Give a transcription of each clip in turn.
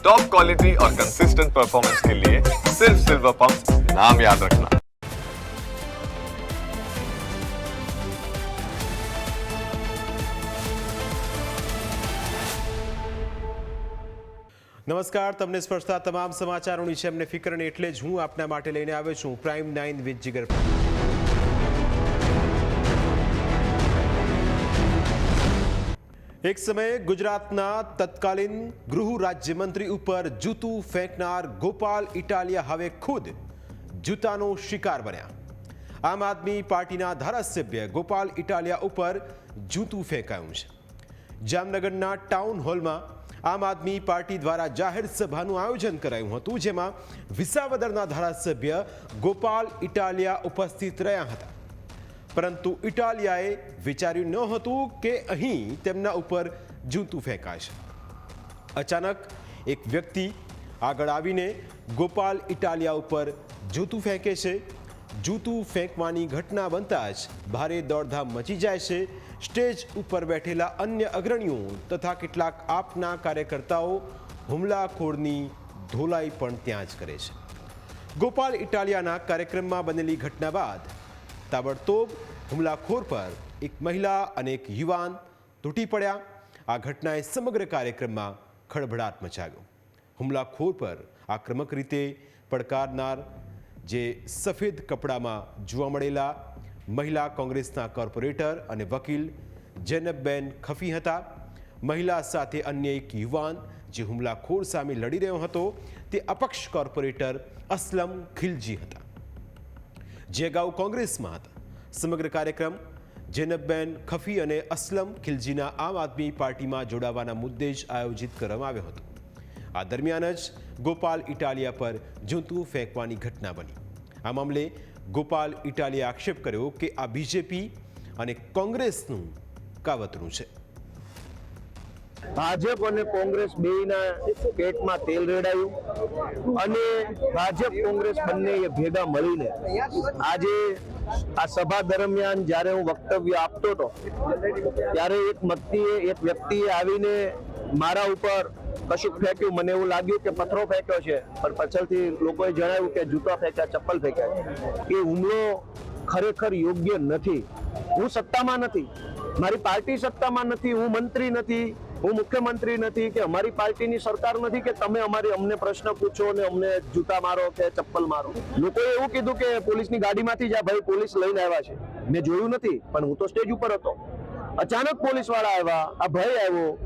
Top quality और consistent performance के लिए सिर्फ सिल्वर पंप नाम याद रखना નમસ્કાર તમને સ્પર્શતા તમામ સમાચારોની છે એમને ફિકર અને એટલે જ હું આપના માટે લઈને આવ્યો છું પ્રાઇમ નાઇન વિથ જીગર એક સમયે ગુજરાતના તત્કાલીન ગૃહ રાજ્યમંત્રી ઉપર જૂતું ફેંકનાર ગોપાલ ઇટાલિયા હવે ખુદ જૂતાનો શિકાર બન્યા. આમ આદમી પાર્ટીના ધારાસભ્ય ગોપાલ ઇટાલિયા ઉપર જૂતું ફેંકાયું છે. જામનગરના ટાઉન હોલમાં આમ આદમી પાર્ટી દ્વારા જાહેર સભાનું આયોજન કરાયું હતું, જેમાં વિસાવદરના ધારાસભ્ય ગોપાલ ઇટાલિયા ઉપસ્થિત રહ્યા હતા. પરંતુ ઇટાલિયાએ વિચાર્યું ન હતું કે અહીં તેમના ઉપર જૂતું ફેંકાશે અચાનક એક વ્યક્તિ આગળ આવીને ગોપાલ ઇટાલિયા ઉપર જૂતું ફેંકે છે. જૂતું ફેંકવાની ઘટના બનતા જ ભારે દોડધામ મચી જાય છે. સ્ટેજ ઉપર બેઠેલા અન્ય અગ્રણીઓ તથા કેટલાક આપના કાર્યકર્તાઓ હુમલાખોરની ધોલાઈ પણ ત્યાં જ કરે છે. ગોપાલ ઇટાલિયાના કાર્યક્રમમાં બનેલી ઘટના બાદ તાબડતોબ હુમલાખોર પર એક મહિલા અને એક યુવાન તૂટી પડ્યા આ ઘટનાએ સમગ્ર કાર્યક્રમમાં ખળભળાટ મચાવ્યો હુમલાખોર પર આક્રમક રીતે પડકારનાર જે સફેદ કપડામાં જોવા મળેલા મહિલા કોંગ્રેસના કોર્પોરેટર અને વકીલ જેનબબેન ખફી હતા મહિલા સાથે અન્ય એક યુવાન જે હુમલાખોર સામે લડી રહ્યો હતો તે અપક્ષ કોર્પોરેટર અસલમ ખિલજી હતા જે અગાઉ કોંગ્રેસમાં હતા. સમગ્ર કાર્યક્રમ જેનબબેન ખફી અને અસલમ ખિલજીના આમ આદમી પાર્ટીમાં જોડાવાના મુદ્દે જ આયોજિત કરવામાં આવ્યો હતો. આ દરમિયાન જ ગોપાલ ઇટાલિયા પર જૂતું ફેંકવાની ઘટના બની. આ મામલે ગોપાલ ઇટાલિયા આક્ષેપ કર્યો કે આ બીજેપી અને કોંગ્રેસનું કાવતરું છે. ભાજપ અને કોંગ્રેસ બેયના પેટમાં તેલ રેડાયું અને ભાજપ કોંગ્રેસ બંને એ ભેગા મળીને આજે આ સભા દરમિયાન જ્યારે હું વક્તવ્ય આપતો હતો, ત્યારે એક વ્યક્તિએ એક વ્યક્તિએ આવીને મારા ઉપર કશુંક ફેંક્યું. મને એવું લાગ્યું કે પથરો ફેંક્યો છે, પણ પાછળથી લોકોએ જણાવ્યું કે જૂતા ફેંક્યા, ચપ્પલ ફેંક્યા એ હુમલો ખરેખર યોગ્ય નથી. હું સત્તામાં નથી. મારી પાર્ટી સત્તામાં નથી, હું મંત્રી નથી. હું મુખ્યમંત્રી નથી કે અમારી પાર્ટીની સરકાર નથી કે તમે અમારી અમને પ્રશ્ન પૂછો અને અમને જૂતા મારો કે ચપ્પલ મારો. લોકોએ એવું કીધું કે પોલીસની ગાડીમાંથી જ આ ભાઈ પોલીસ લઈને આવ્યા છે. મેં જોયું નથી, પણ હું તો સ્ટેજ ઉપર હતો. અચાનક પોલીસવાળા આવ્યા, આ ભાઈ આવ્યો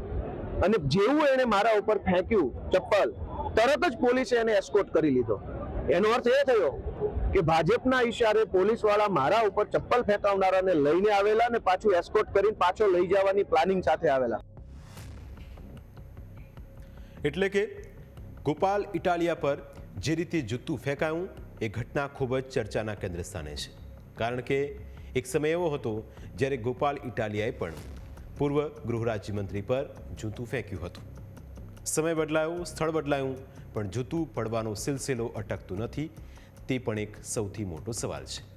અને જેવું એને મારા ઉપર ફેંક્યું ચપ્પલ, તરત જ પોલીસે એને એસ્કોટ કરી લીધો. એનો અર્થ એ થયો કે ભાજપના ઈશારે પોલીસવાળા મારા ઉપર ચપ્પલ ફેંકાવનારાને લઈને આવેલા અને પાછું એસ્કોટ કરીને પાછો લઈ જવાની પ્લાનિંગ સાથે આવેલા. એટલે કે ગોપાલ ઇટાલિયા પર જે રીતે જૂતું ફેંકાયું, એ ઘટના ખૂબ જ ચર્ચાના કેન્દ્ર સ્થાને છે. કારણ કે એક સમય એવો હતો જ્યારે ગોપાલ ઇટાલિયાએ પણ પૂર્વ ગૃહ રાજ્યમંત્રી પર જૂતું ફેંક્યું હતું. સમય બદલાયો, સ્થળ બદલાયું, પણ જૂતું પડવાનો સિલસિલો અટકતું નથી, તે પણ એક સૌથી મોટો સવાલ છે.